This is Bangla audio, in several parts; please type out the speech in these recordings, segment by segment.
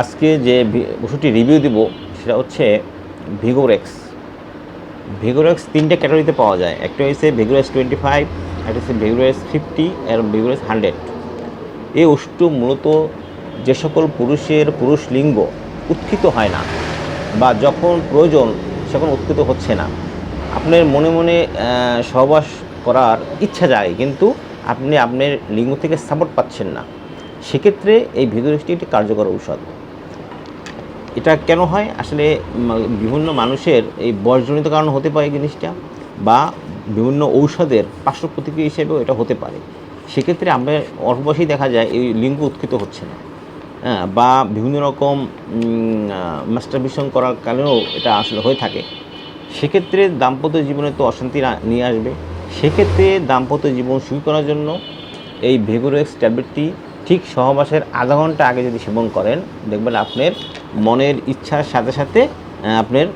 আজকে যে ওষুধটি রিভিউ দিব, সেটা হচ্ছে ভিগোরেক্স ভিগোরেক্স তিনটে ক্যাটাগরিতে পাওয়া যায়। একটা হচ্ছে ভিগোরেক্স টোয়েন্টি ফাইভ একটা হচ্ছে ভিগোরেক্স ফিফটি আর ভিগোরেক্স হান্ড্রেড এই ওষুধটি মূলত যে সকল পুরুষের পুরুষ লিঙ্গ উৎক্ষিত হয় না, বা যখন প্রয়োজন সেখন উৎক্ষিত হচ্ছে না। আপনার মনে মনে সহবাস করার ইচ্ছা যায়, কিন্তু আপনি আপনার লিঙ্গ থেকে সাপোর্ট পাচ্ছেন না। সেক্ষেত্রে এই ভিগোরেক্সটি একটি কার্যকর ঔষধ। এটা কেন হয়? আসলে বিভিন্ন মানুষের এই বয়সজনিত কারণ হতে পারে জিনিসটা বা বিভিন্ন ঔষধের পার্শ্ব প্রতিক্রিয়া হিসেবেও এটা হতে পারে। সেক্ষেত্রে আমরা অল্প বয়সেই দেখা যায় এই লিঙ্গ উৎকৃত হচ্ছে না। হ্যাঁ বা বিভিন্ন রকম মাস্টারবিশন করার কারণেও এটা আসলে হয়ে থাকে। সেক্ষেত্রে দাম্পত্য জীবনে তো অশান্তি নিয়ে আসবে। সেক্ষেত্রে দাম্পত্য জীবন শুরু করার জন্য এই ভেগোরেক্স ট্যাবলেটটি ঠিক সহবাসের আধা ঘণ্টা আগে যদি সেবন করেন, দেখবেন আপনার মনের ইচ্ছার সাথে সাথে আপনার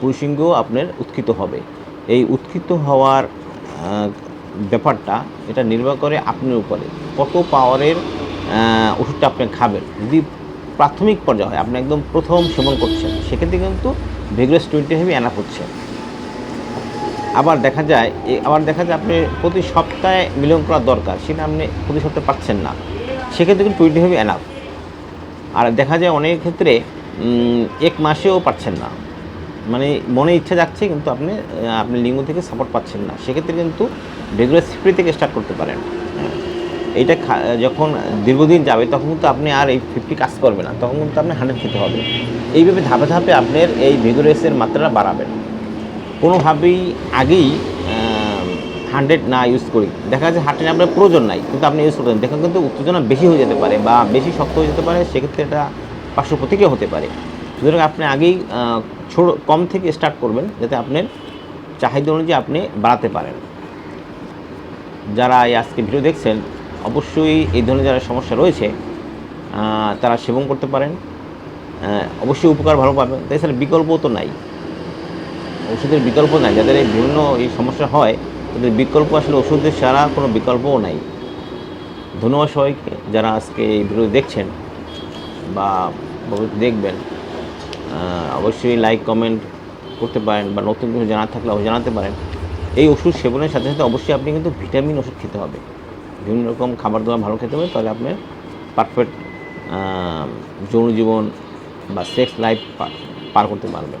পুরুষিঙ্গ আপনার উৎকৃত হবে। এই উৎকৃত হওয়ার ব্যাপারটা এটা নির্ভর করে আপনার উপরে। কত পাওয়ারের ওষুধটা আপনি খাবেন। যদি প্রাথমিক পর্যায়ে হয়, আপনি একদম প্রথম সেবন করছেন, সেক্ষেত্রে কিন্তু ভেগোরেক্স টোয়েন্টি হেভি অ্যানাপ হচ্ছে। আবার দেখা যায় আবার দেখা যায় আপনি প্রতি সপ্তাহে মিলন করা দরকার, সেটা আপনি প্রতি সপ্তাহে পাচ্ছেন না। সেক্ষেত্রে কিন্তু টোয়েন্টি হবে এনাফ আর দেখা যায় অনেক ক্ষেত্রে এক মাসেও পাচ্ছেন না। মানে মনে ইচ্ছা যাচ্ছে কিন্তু আপনি আপনি লিঙ্গ থেকে সাপোর্ট পাচ্ছেন না। সেক্ষেত্রে কিন্তু রেগুলার স্প্রে থেকে স্টার্ট করতে পারেন। এইটা যখন দীর্ঘদিন যাবে, তখন কিন্তু আপনি আর এই ফিফটি কাজ করবে না। তখন কিন্তু আপনি হান্ড্রেড খেতে হবে। এইভাবে ধাপে ধাপে আপনার এই ভিগোরেসের মাত্রাটা বাড়াবেন। কোনোভাবেই আগেই হান্ড্রেড না ইউজ করি। দেখা যাচ্ছে হান্ড্রেড আপনার প্রয়োজন নাই, কিন্তু আপনি ইউজ করতেন দেখেন কিন্তু উত্তেজনা বেশি হয়ে যেতে পারে বা বেশি শক্ত হয়ে যেতে পারে, সেক্ষেত্রে এটা পার্শ্ব প্রতিক্রিয়া হতে পারে। সুতরাং আপনি আগেই ছোট, কম থেকে স্টার্ট করবেন যাতে আপনার চাহিদা অনুযায়ী আপনি বাড়াতে পারেন। যারা এই আজকে ভিডিও দেখছেন, অবশ্যই এই ধরনের যারা সমস্যা রয়েছে তারা সেবন করতে পারেন। অবশ্যই উপকার ভালো পাবেন। তাছাড়া বিকল্প তো নাই। ওষুধের বিকল্প নাই। যাদের এই বিভিন্ন এই সমস্যা হয়, তাদের বিকল্প আসলে ওষুধের ছাড়া কোনো বিকল্পও নাই। ধন্যবাদ সবাইকে যারা আজকে এই ভিডিও দেখছেন বা দেখবেন। অবশ্যই লাইক কমেন্ট করতে পারেন বা নতুন কিছু জানার থাকলে জানাতে পারেন। এই ওষুধ সেবনের সাথে সাথে অবশ্যই আপনি কিন্তু ভিটামিন ওষুধ খেতে হবে। বিভিন্ন রকম খাবার দাবার ভালো খেতে হবে, তাহলে আপনার পারফেক্ট যৌন জীবন বা সেক্স লাইফ পার করতে পারবেন।